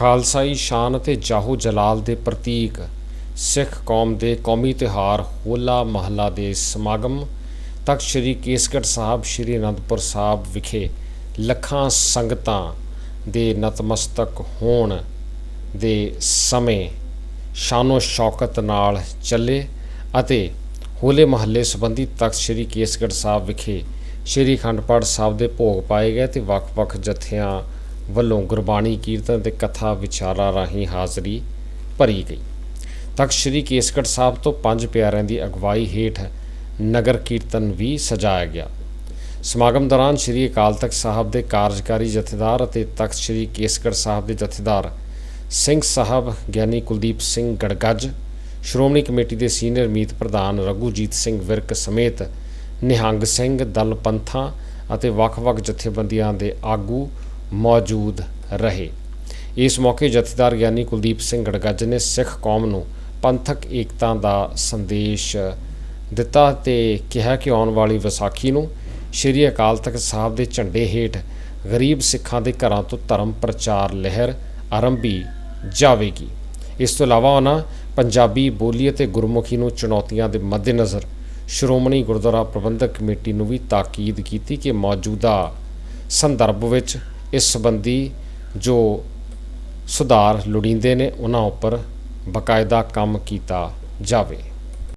ਖਾਲਸਾਈ ਸ਼ਾਨ ਅਤੇ ਜਾਹੋ ਜਲਾਲ ਦੇ ਪ੍ਰਤੀਕ, ਸਿੱਖ ਕੌਮ ਦੇ ਕੌਮੀ ਤਿਉਹਾਰ ਹੋਲਾ ਮਹੱਲਾ ਦੇ ਸਮਾਗਮ, ਤਖਤ ਸ੍ਰੀ ਕੇਸਗੜ੍ਹ ਸਾਹਿਬ, ਸ੍ਰੀ ਅਨੰਦਪੁਰ ਸਾਹਿਬ ਵਿਖੇ ਲੱਖਾਂ ਸੰਗਤਾਂ ਦੇ ਨਤਮਸਤਕ ਹੋਣ ਦੇ ਸਮੇਂ ਸ਼ਾਨੋ ਸ਼ੌਕਤ ਨਾਲ ਚੱਲੇ ਅਤੇ ਹੋਲੇ ਮਹੱਲੇ ਸੰਬੰਧੀ ਤਖਤ ਸ੍ਰੀ ਕੇਸਗੜ੍ਹ ਸਾਹਿਬ ਵਿਖੇ ਸ੍ਰੀ ਅਖੰਡ ਪਾਠ ਸਾਹਿਬ ਦੇ ਭੋਗ ਪਾਏ ਗਏ ਤੇ ਵੱਖ-ਵੱਖ ਜਥਿਆਂ ਵੱਲੋਂ ਗੁਰਬਾਣੀ ਕੀਰਤਨ ਤੇ ਕਥਾ ਵਿਚਾਰਾਂ ਰਾਹੀਂ ਹਾਜ਼ਰੀ ਭਰੀ ਗਈ। ਤਖਤ ਸ੍ਰੀ ਕੇਸਗੜ੍ਹ ਸਾਹਿਬ ਤੋਂ ਪੰਜ ਪਿਆਰਿਆਂ ਦੀ ਅਗਵਾਈ ਹੇਠ ਨਗਰ ਕੀਰਤਨ ਵੀ ਸਜਾਇਆ ਗਿਆ। ਸਮਾਗਮ ਦੌਰਾਨ ਸ੍ਰੀ ਅਕਾਲ ਤਖਤ ਸਾਹਿਬ ਦੇ ਕਾਰਜਕਾਰੀ ਜਥੇਦਾਰ ਅਤੇ ਤਖਤ ਸ੍ਰੀ ਕੇਸਗੜ੍ਹ ਸਾਹਿਬ ਦੇ ਜਥੇਦਾਰ ਸਿੰਘ ਸਾਹਿਬ, ਗਿਆਨੀ ਕੁਲਦੀਪ ਸਿੰਘ ਗੜਗੱਜ, ਸ਼੍ਰੋਮਣੀ ਕਮੇਟੀ ਦੇ ਸੀਨੀਅਰ ਮੀਤ ਪ੍ਰਧਾਨ ਰਘੂਜੀਤ ਸਿੰਘ ਵਿਰਕ ਸਮੇਤ ਨਿਹੰਗ ਸਿੰਘ, ਦਲ ਪੰਥਾਂ ਅਤੇ ਵੱਖ-ਵੱਖ ਜਥੇਬੰਦੀਆਂ ਦੇ ਆਗੂ ਮੌਜੂਦ ਰਹੇ। ਇਸ ਮੌਕੇ ਜਥੇਦਾਰ ਗਿਆਨੀ ਕੁਲਦੀਪ ਸਿੰਘ ਗੜਗੱਜ ਨੇ ਸਿੱਖ ਕੌਮ ਨੂੰ ਪੰਥਕ ਏਕਤਾ ਦਾ ਸੰਦੇਸ਼ ਦਿੱਤਾ ਤੇ ਕਿਹਾ ਕਿ ਆਉਣ ਵਾਲੀ ਵਿਸਾਖੀ ਨੂੰ ਸ਼੍ਰੀ ਅਕਾਲ ਤਖਤ ਸਾਹਿਬ ਦੇ ਝੰਡੇ ਹੇਠ ਗਰੀਬ ਸਿੱਖਾਂ ਦੇ ਘਰਾਂ ਤੋਂ ਧਰਮ ਪ੍ਰਚਾਰ ਲਹਿਰ ਆਰੰਭੀ ਜਾਵੇਗੀ। ਇਸ ਤੋਂ ਇਲਾਵਾ ਉਹਨਾਂ ਪੰਜਾਬੀ ਬੋਲੀ ਅਤੇ ਗੁਰਮੁਖੀ ਨੂੰ ਚੁਣੌਤੀਆਂ ਦੇ ਮੱਦੇਨਜ਼ਰ ਸ਼੍ਰੋਮਣੀ ਗੁਰਦੁਆਰਾ ਪ੍ਰਬੰਧਕ ਕਮੇਟੀ ਨੂੰ ਵੀ ਤਾਕੀਦ ਕੀਤੀ ਕਿ ਮੌਜੂਦਾ ਸੰਦਰਭ ਵਿੱਚ ਇਸ ਸੰਬੰਧੀ ਜੋ ਸੁਧਾਰ ਲੋੜੀਂਦੇ ਨੇ ਉਹਨਾਂ ਉੱਪਰ ਬਕਾਇਦਾ ਕੰਮ ਕੀਤਾ ਜਾਵੇ।